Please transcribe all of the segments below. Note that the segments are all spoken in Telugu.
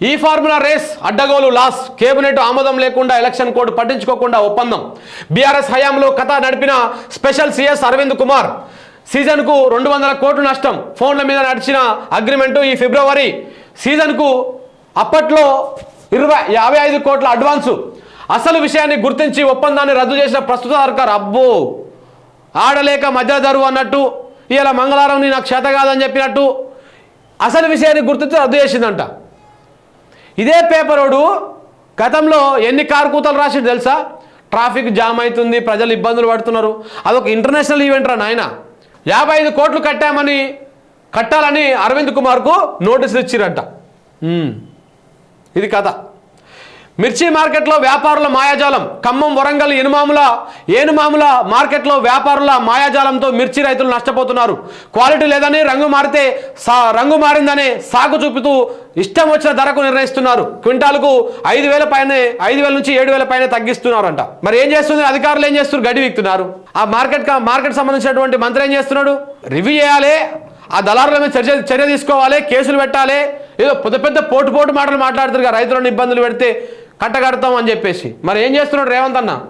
ఈ ఫార్ములా రేస్ అడ్డగోలు లాస్ కేబినెట్ ఆమోదం లేకుండా ఎలక్షన్ కోడ్ పట్టించుకోకుండా ఒప్పందం. బీఆర్ఎస్ హయాంలో కథ నడిపిన స్పెషల్ సిఎస్ అరవింద్ కుమార్. సీజన్కు రెండు వందల కోట్లు నష్టం. ఫోన్ల మీద నడిచిన అగ్రిమెంటు ఈ ఫిబ్రవరి. సీజన్కు అప్పట్లో ఇరవై యాభై ఐదు కోట్ల అడ్వాన్సు. అసలు విషయాన్ని గుర్తించి ఒప్పందాన్ని రద్దు చేసిన ప్రస్తుత సర్కార్ అబ్బో! ఆడలేక మధ్యధరువు అన్నట్టు ఇలా మంగళవారం నీ నాకు చేత కాదని చెప్పినట్టు అసలు విషయాన్ని గుర్తించి రద్దు చేసిందంట. ఇదే పేపరోడు గతంలో ఎన్ని కారు కూతలు తెలుసా? ట్రాఫిక్ జామ్ అవుతుంది ప్రజలు ఇబ్బందులు పడుతున్నారు. అదొక ఇంటర్నేషనల్ ఈవెంట్ రా నాయన. యాభై ఐదు కోట్లు కట్టామని కట్టాలని అరవింద్ కుమార్కు నోటీసులు ఇచ్చిరంట. ఇది కథ. మిర్చి మార్కెట్లో వ్యాపారుల మాయాజాలం ఖమ్మం వరంగల్ ఎనుమాముల ఏనుమాముల మార్కెట్లో వ్యాపారుల మాయాజాలంతో మిర్చి రైతులు నష్టపోతున్నారు. క్వాలిటీ లేదని రంగు మారితే సా రంగు మారిందని సాగు చూపుతూ ఇష్టం వచ్చిన ధరకు నిర్ణయిస్తున్నారు. క్వింటాల్కు ఐదు వేల పైన ఐదు వేల నుంచి ఏడు వేల పైన తగ్గిస్తున్నారంట. మరి ఏం చేస్తుంది? అధికారులు ఏం చేస్తున్నారు? గడ్డి వీక్తున్నారు ఆ మార్కెట్ మార్కెట్ సంబంధించినటువంటి మంత్రి ఏం చేస్తున్నాడు? రివ్యూ చేయాలి. ఆ దళారుల మీద చర్య చర్య తీసుకోవాలి కేసులు పెట్టాలి. ఏదో పెద్ద పెద్ద పోటు పోటు మాటలు మాట్లాడుతారు రైతులను ఇబ్బందులు పెడితే కట్టగడతాం అని చెప్పేసి. మరి ఏం చేస్తున్నాడు రేవంత్ అన్న?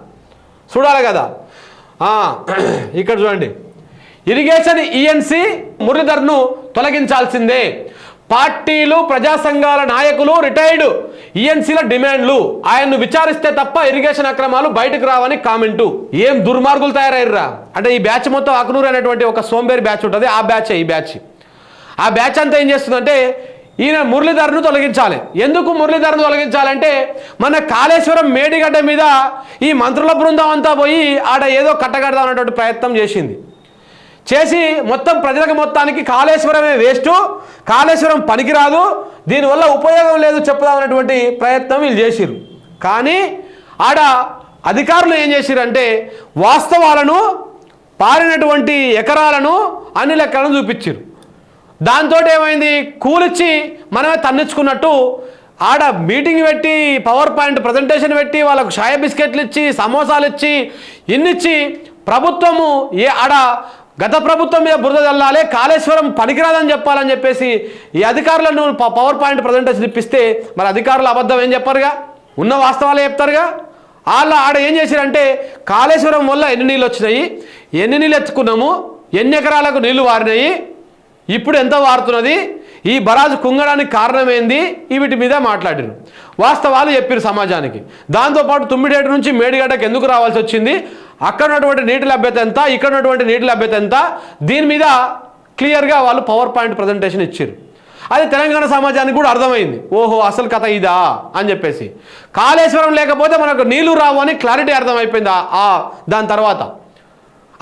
చూడాలి కదా. ఇక్కడ చూడండి. ఇరిగేషన్ ఈఎన్సి మురళీధర్ను తొలగించాల్సిందే. పార్టీలు ప్రజా సంఘాల నాయకులు రిటైర్డ్ ఈఎన్సీల డిమాండ్లు. ఆయన్ను విచారిస్తే తప్ప ఇరిగేషన్ అక్రమాలు బయటకు రావని కామెంటు. ఏం దుర్మార్గులు తయారయ్యరా అంటే ఈ బ్యాచ్ మొత్తం అక్నూరు అనేటువంటి ఒక సోంబేరి బ్యాచ్ ఉంటుంది. ఆ బ్యాచ్ ఈ బ్యాచ్. ఆ బ్యాచ్ అంతా ఏం చేస్తుందంటే ఈయన మురళీధర్ను తొలగించాలి. ఎందుకు మురళీధర్ను తొలగించాలంటే మన కాళేశ్వరం మేడిగడ్డ మీద ఈ మంత్రుల బృందం అంతా పోయి ఆడ ఏదో కట్టగడదాం అనేటువంటి ప్రయత్నం చేసింది. చేసి మొత్తం ప్రజలకు మొత్తానికి కాళేశ్వరమే వేస్ట్ కాళేశ్వరం పనికిరాదు దీనివల్ల ఉపయోగం లేదు చెప్పుదామన్నటువంటి ప్రయత్నం వీళ్ళు చేసిరు కానీ ఆడ అధికారులు ఏం చేసిరంటే వాస్తవాలను పారినటువంటి ఎకరాలను అన్ని లెక్కలను చూపించారు దాంతో ఏమైంది? కూలిచ్చి మనమే తన్నించుకున్నట్టు ఆడ మీటింగ్ పెట్టి పవర్ పాయింట్ ప్రజెంటేషన్ పెట్టి వాళ్ళకు షాయ బిస్కెట్లు ఇచ్చి సమోసాలు ఇచ్చి ఇన్నిచ్చి ప్రభుత్వము ఏ ఆడ గత ప్రభుత్వం మీద బురద చల్లాలి కాళేశ్వరం పనికిరాదని చెప్పాలని చెప్పేసి ఈ అధికారులను పవర్ పాయింట్ ప్రజెంటేషన్ ఇప్పిస్తే మరి అధికారులు అబద్ధం ఏం చెప్పారుగా? ఉన్న వాస్తవాలే చెప్తారుగా? వాళ్ళ ఆడ ఏం చేశారంటే కాళేశ్వరం వల్ల ఎన్ని నీళ్ళు వచ్చినాయి? ఎన్ని నీళ్ళు ఎత్తుకున్నాము? ఎన్ని ఎకరాలకు నీళ్ళు వారినాయి? ఇప్పుడు ఎంత వారుతున్నది? ఈ బరాజు కుంగడానికి కారణమైంది? ఈ వీటి మీద మాట్లాడారు. వాస్తవాలు చెప్పారు సమాజానికి. దాంతోపాటు తుమ్మిడేటు నుంచి మేడిగడ్డకు ఎందుకు రావాల్సి వచ్చింది? అక్కడ ఉన్నటువంటి నీటి లభ్యత ఎంత? ఇక్కడ ఉన్నటువంటి నీటి లభ్యత ఎంత? దీని మీద క్లియర్గా వాళ్ళు పవర్ పాయింట్ ప్రజెంటేషన్ ఇచ్చారు. అది తెలంగాణ సమాజానికి కూడా అర్థమైంది. ఓహో అసలు కథ ఇదా? అని చెప్పేసి. కాళేశ్వరం లేకపోతే మనకు నీళ్ళు రావు అని క్లారిటీ అర్థమైపోయింది? ఆ దాని తర్వాత.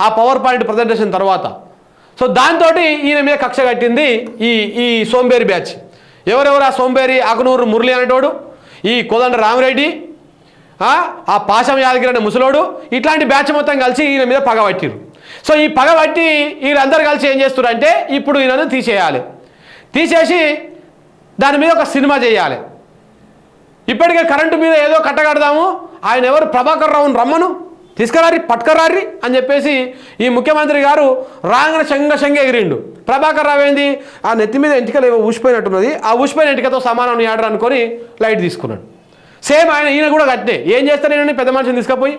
ఆ పవర్ పాయింట్ ప్రజెంటేషన్ తర్వాత. సో దాంతో ఈయన మీద కక్ష కట్టింది ఈ ఈ సోంబేరి బ్యాచ్. ఎవరెవరు ఆ సోంబేరి అకనూరు మురళి అనేటోడు ఈ కోదండ రామిరెడ్డి ఆ ఆ పాశం యాదగిరి అనే ముసలోడు ఇట్లాంటి బ్యాచ్ మొత్తం కలిసి ఈయన మీద పగ పట్టిరు సో ఈ పగ పట్టి వీళ్ళందరూ కలిసి ఏం చేస్తున్నారంటే ఇప్పుడు ఈయనను తీసేయాలి. తీసేసి దాని మీద ఒక సినిమా చేయాలి. ఇప్పటికే కరెంటు మీద ఏదో కట్టగడదాము. ఆయన ఎవరు? ప్రభాకర్ రావును రమ్మను. తీసుకురారి పట్టుకరారి అని చెప్పేసి ఈ ముఖ్యమంత్రి గారు రాంగన శంగ శంగ ఎగిరిండు. ప్రభాకర్ రావు ఏంది? ఆ నెత్తి మీద ఎంటికలు ఏవో ఊసిపోయినట్టున్నది. ఆ ఊసిపోయిన ఎంటికతో సమానం ఆర్డర్ అనుకొని లైట్ తీసుకున్నాడు. సేమ్ ఆయన ఈయన కూడా కట్టే ఏం చేస్తారు నేను పెద్ద మనిషిని తీసుకుపోయి?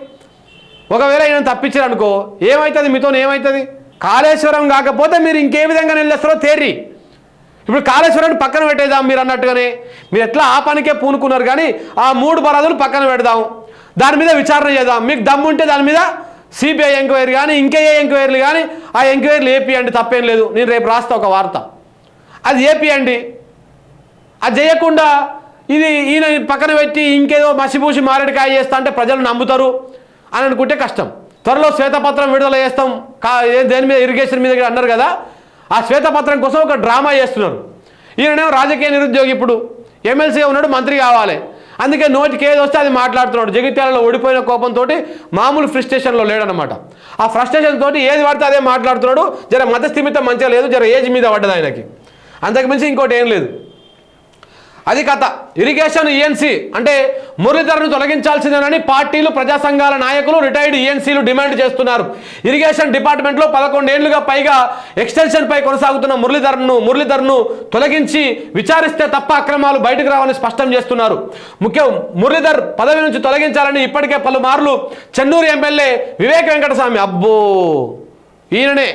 ఒకవేళ ఈయన తప్పించారు అనుకో ఏమవుతుంది మీతో ఏమవుతుంది కాళేశ్వరం కాకపోతే మీరు ఇంకే విధంగా నిల్లేస్తారో తేర్రి. ఇప్పుడు కాళేశ్వరాన్ని పక్కన పెట్టేద్దాం మీరు అన్నట్టుగానే. మీరు ఎట్లా ఆ పనికే పూనుకున్నారు కానీ ఆ మూడు బరాదులు పక్కన పెడదాం. దాని మీద విచారణ చేద్దాం. మీకు దమ్ము ఉంటే దాని మీద సిబిఐ ఎంక్వైరీ కానీ ఇంకే ఏ ఎంక్వైరీలు కానీ ఆ ఎంక్వైరీలు ఏపీయండి తప్పేం లేదు. నేను రేపు రాస్తా ఒక వార్త. అది ఏపీయండి అది చేయకుండా ఇది ఈయన పక్కన పెట్టి ఇంకేదో మసిపూసి మారేడుకాయ చేస్తా అంటే ప్రజలు నమ్ముతారు అని అనుకుంటే కష్టం. త్వరలో శ్వేతపత్రం విడుదల చేస్తాం. కా దేని మీద? ఇరిగేషన్ మీద అన్నారు కదా. ఆ శ్వేతపత్రం కోసం ఒక డ్రామా చేస్తున్నారు. ఈయననేమో రాజకీయ నిరుద్యోగి ఇప్పుడు. ఎమ్మెల్సీగా ఉన్నాడు మంత్రి కావాలి. అందుకే నోటికి ఏది వస్తే అది మాట్లాడుతున్నాడు. జగిత్యాలలో ఓడిపోయిన కోపంతో మామూలు ఫ్రస్ట్రేషన్లో లేడనమాట. ఆ ఫ్రస్ట్రేషన్ తోటి ఏది పడితే అదే మాట్లాడుతున్నాడు. జర మతస్థిమితం మంచిగా లేదు జర ఏజ్ మీద పడ్డది ఆయనకి. అంతకుమించి ఇంకోటి ఏం లేదు. అది కథ. ఇరిగేషన్ ఈఎన్సీ అంటే మురళీధరను తొలగించాల్సిందేనని పార్టీలు ప్రజా సంఘాల నాయకులు రిటైర్డ్ ఈఎన్సీలు డిమాండ్ చేస్తున్నారు. ఇరిగేషన్ డిపార్ట్మెంట్లో పదకొండేళ్ళుగా పైగా ఎక్స్టెన్షన్ పై కొనసాగుతున్న మురళీధరను మురళీధరను తొలగించి విచారిస్తే తప్ప అక్రమాలు బయటకు రావని స్పష్టం చేస్తున్నారు. ముఖ్యం మురళీధర్ పదవి నుంచి తొలగించాలని ఇప్పటికే పలుమార్లు చెన్నూరు ఎమ్మెల్యే వివేక్ వెంకటస్వామి అబ్బో! ఈయననే.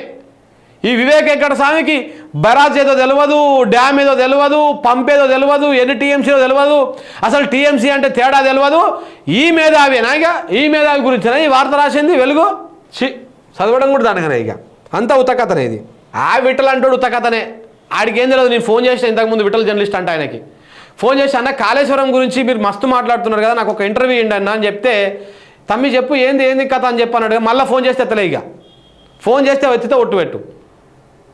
ఈ వివేక వెంకట స్వామికి బరాజ్ ఏదో తెలియదు డ్యామ్ ఏదో తెలియదు పంప్ ఏదో తెలియదు ఎన్ని టీఎంసీలో తెలియదు అసలు టీఎంసీ అంటే తేడా తెలియదు ఈ మేధావేనా ఇక? ఈ మేధావి గురించినా? ఈ వార్త రాసింది వెలుగు? చి చదవడం కూడా దానికనే ఇక. అంతా ఉతకథనే ఇది. ఆ విట్టలు అంటాడు ఉతకథనే ఆడికి ఏం తెలియదు నేను ఫోన్ చేసిన ఇంతకుముందు విటల్ జర్నలిస్ట్ అంట ఆయనకి. ఫోన్ చేసి అన్న కాళేశ్వరం గురించి మీరు మస్తు మాట్లాడుతున్నారు కదా నాకు ఒక ఇంటర్వ్యూ ఇండి అన్న అని చెప్తే తమ్మి చెప్పు ఏంది ఏంది కథ అని చెప్పి అన్నాడు. మళ్ళీ ఫోన్ చేస్తే ఎత్తలే ఇక. ఫోన్ చేస్తే వచ్చితే ఒట్టు పెట్టు.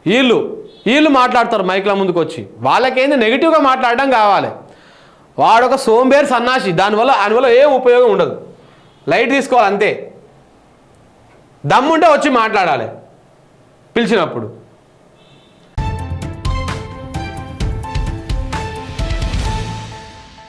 వీళ్ళు వీళ్ళు మాట్లాడతారు మైక్ల ముందుకు వచ్చి వాళ్ళకేంది నెగిటివ్గా మాట్లాడడం కావాలి. వాడొక సోంబేర్ సన్నాసి దానివల్ల దానివల్ల ఏం ఉపయోగం ఉండదు. లైట్ తీసుకోవాలి అంతే. దమ్ముంటే వచ్చి మాట్లాడాలి. పిలిచినప్పుడు.